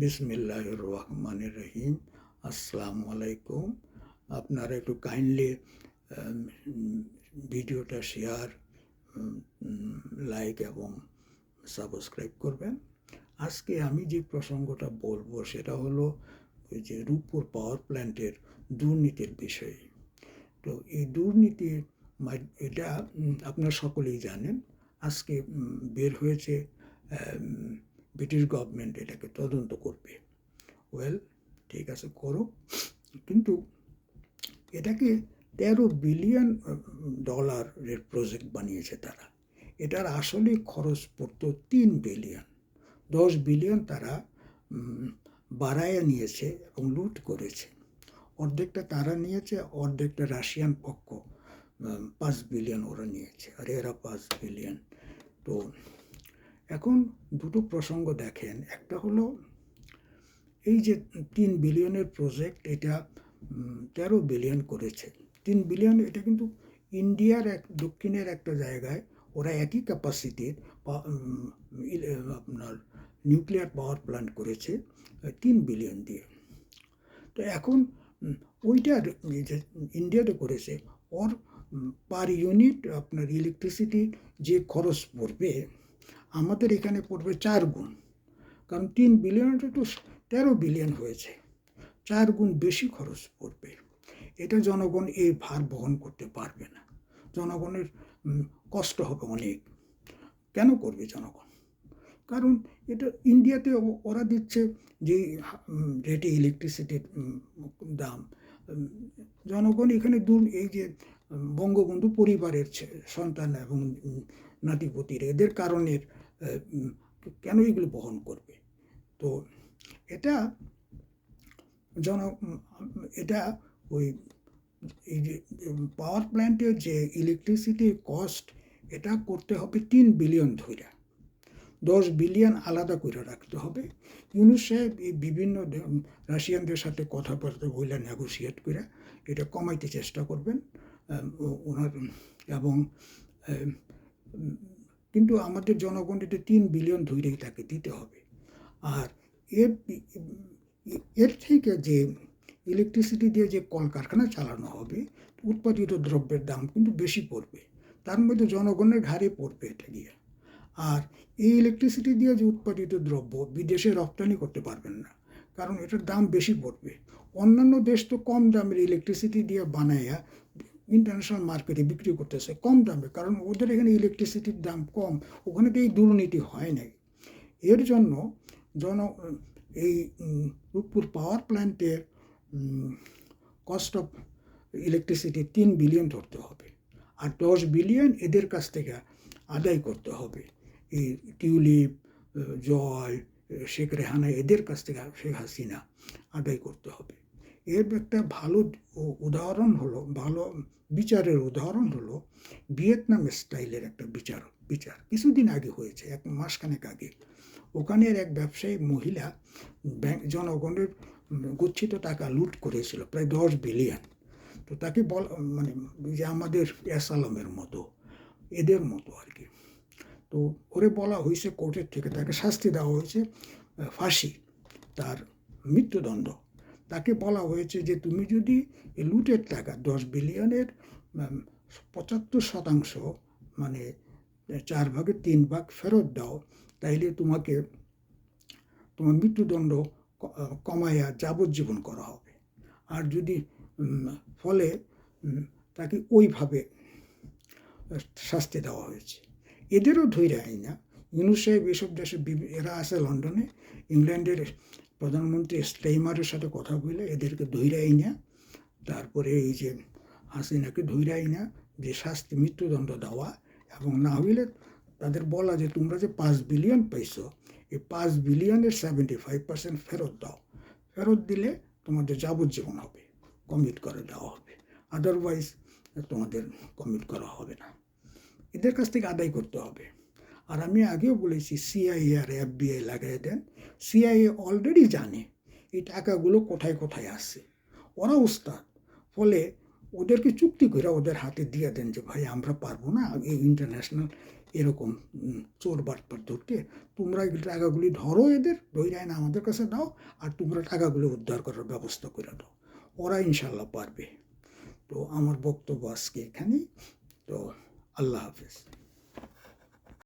বিসমিল্লাহ রহমান রহিম। আসসালামু আলাইকুম আপনারা একটু কাইন্ডলি ভিডিওটা শেয়ার লাইক এবং সাবস্ক্রাইব করবেন। আজকে আমি যে প্রসঙ্গটা বলব সেটা হলো ওই যে রূপপুর পাওয়ার প্ল্যান্টের দুর্নীতির বিষয়ে। তো এই দুর্নীতির এটা আপনারা সকলেই জানেন। আজকে বের হয়েছে ব্রিটিশ গভর্নমেন্ট এটাকে তদন্ত করবে। ওয়েল ঠিক আছে, করো। কিন্তু এটাকে তেরো বিলিয়ন ডলারের প্রজেক্ট বানিয়েছে তারা। এটার আসলে খরচ পড়ত তিন বিলিয়ন দশ বিলিয়ন তারা বাড়ায়া নিয়েছে এবং লুট করেছে। অর্ধেকটা তারা নিয়েছে, অর্ধেকটা রাশিয়ান পক্ষ পাঁচ বিলিয়ন ওরা নিয়েছে। আর এরা পাঁচ বিলিয়ন তো এখন দুটো প্রসঙ্গ দেখেন। একটা হলো এই যে তিন বিলিয়নের প্রজেক্ট, এটা তেরো বিলিয়ন করেছে। তিন বিলিয়ন, এটা কিন্তু ইন্ডিয়ার এক, দক্ষিণের একটা জায়গায় ওরা একই ক্যাপাসিটির আপনার নিউক্লিয়ার পাওয়ার প্ল্যান্ট করেছে তিন বিলিয়ন দিয়ে। তো এখন ওইটার যে ইন্ডিয়াতে করেছে, ওর পার ইউনিট আপনার ইলেকট্রিসিটি যে খরচ পড়বে আমাদের এখানে পড়বে চার গুণ। কারণ তিন বিলিয়নটা তো তেরো বিলিয়ন হয়েছে। চার গুণ বেশি খরচ পড়বে। এটা জনগণ এই ভার বহন করতে পারবে না। জনগণের কষ্ট হবে অনেক। কেন করবে জনগণ? কারণ এটা ইন্ডিয়াতে ওরা দিচ্ছে যে রেটে ইলেকট্রিসিটির দাম। জনগণ এখানে দূর এই যে বঙ্গবন্ধু পরিবারের সন্তান এবং নাতিপতির, এদের কারণের কেন এগুলো বহন করবে? তো এটা জন, এটা ওই এই যে পাওয়ার প্ল্যান্টের যে ইলেকট্রিসিটির কস্ট এটা করতে হবে তিন বিলিয়ন ধইরা। দশ বিলিয়ন আলাদা করে রাখতে হবে। ইউনুস এই বিভিন্ন রাশিয়ানদের সাথে কথাবার্তা বইলা নেগোসিয়েট করে এটা কমাইতে চেষ্টা করবেন। ওনার, এবং কিন্তু আমাদের জনগণ এটা তিন বিলিয়ন ধৈরেই তাকে দিতে হবে। আর এর এর থেকে যে ইলেকট্রিসিটি দিয়ে যে কলকারখানা চালানো হবে, উৎপাদিত দ্রব্যের দাম কিন্তু বেশি পড়বে। তার মধ্যে জনগণের ঘাড়ে পড়বে এটা গিয়ে। আর এই ইলেকট্রিসিটি দিয়ে যে উৎপাদিত দ্রব্য বিদেশে রপ্তানি করতে পারবেন না, কারণ এটার দাম বেশি পড়বে। অন্যান্য দেশ তো কম দামের ইলেকট্রিসিটি দিয়ে বানায়া ইন্টারন্যাশনাল মার্কেটে বিক্রি করতেছে, কম দামে, কারণ ওদের এখানে ইলেকট্রিসিটির দাম কম, ওখানে তো এই দুর্নীতি হয় নাই। এর জন্য জন, এই রূপপুর পাওয়ার প্ল্যান্টের কস্ট অফ ইলেকট্রিসিটি তিন বিলিয়ন ধরতে হবে, আর দশ বিলিয়ন এদের কাছ থেকে আদায় করতে হবে। এই টিউলিপ জয় শেখ রেহানা এদের কাছ থেকে শেখ হাসিনা আদায় করতে হবে। এর একটা ভালো উদাহরণ হলো, ভালো বিচারের উদাহরণ হলো ভিয়েতনাম স্টাইলের একটা বিচার বিচার। কিছুদিন আগে হয়েছে, এক মাসখানেক আগে। ওখানের এক ব্যবসায়ী মহিলা ব্যাংক, জনগণের গচ্ছিত টাকা লুট করেছিল, প্রায় দশ বিলিয়ন। তো তাকে বল মানে যে আমাদের এস আলমের মতো, এদের মতো আর কি। তো ওরে বলা হয়েছে কোর্টের থেকে, তাকে শাস্তি দেওয়া হয়েছে ফাঁসি, তার মৃত্যুদণ্ড। তাকে বলা হয়েছে যে তুমি যদি লুটের টাকা, দশ বিলিয়নের পঁচাত্তর শতাংশ মানে চার ভাগে তিন ভাগ ফেরত দাও, তাইলে তোমাকে, তোমার মৃত্যুদণ্ড কমাইয়া যাবজ্জীবন করা হবে। আর যদি ফলে তাকে ওইভাবে, শাস্তি দেওয়া হয়েছে। এদেরও ধৈর্য আই না ইউনুস সাহেব এসব দেশে এরা আছে লন্ডনে। ইংল্যান্ডের প্রধানমন্ত্রী স্টেইমারের সাথে কথা বলে এদেরকে ধৈর্য আই না। তারপরে এই যে হাসিনাকে ধৈর্য আই না যে শাস্তি মৃত্যুদণ্ড দেওয়া এবং না হইলে তাদের বলা যে তোমরা যে পাঁচ বিলিয়ন পাইছো, এই পাঁচ বিলিয়নের সেভেন্টি ফাইভ পার্সেন্ট ফেরত দাও। ফেরত দিলে তোমাদের যাবজ্জীবন হবে কমিট করে দেওয়া হবে। আদারওয়াইজ তোমাদের কমিট করা হবে না। এদের কাছ থেকে আদায় করতে হবে। আর আমি আগেও বলেছি সিআইএ আর এফবিআই লাগাই দেন। সিআইএ অলরেডি জানে এই টাকাগুলো কোথায় কোথায় আসছে ওরা উস্তাদ ফলে ওদেরকে চুক্তি করে ওদের হাতে দিয়ে দেন যে, ভাই, আমরা পারব না এই ইন্টারন্যাশনাল এরকম চোর বাটপার ধরতে। তোমরা টাকাগুলি ধরো এদের ধৈর্য না আমাদের কাছে দাও, আর তোমরা টাকাগুলো উদ্ধার করার ব্যবস্থা করে দাও। ওরা ইনশাল্লাহ পারবে। তো আমার বক্তব্য আজকে এখানেই। তো আল্লাহ হাফেজ।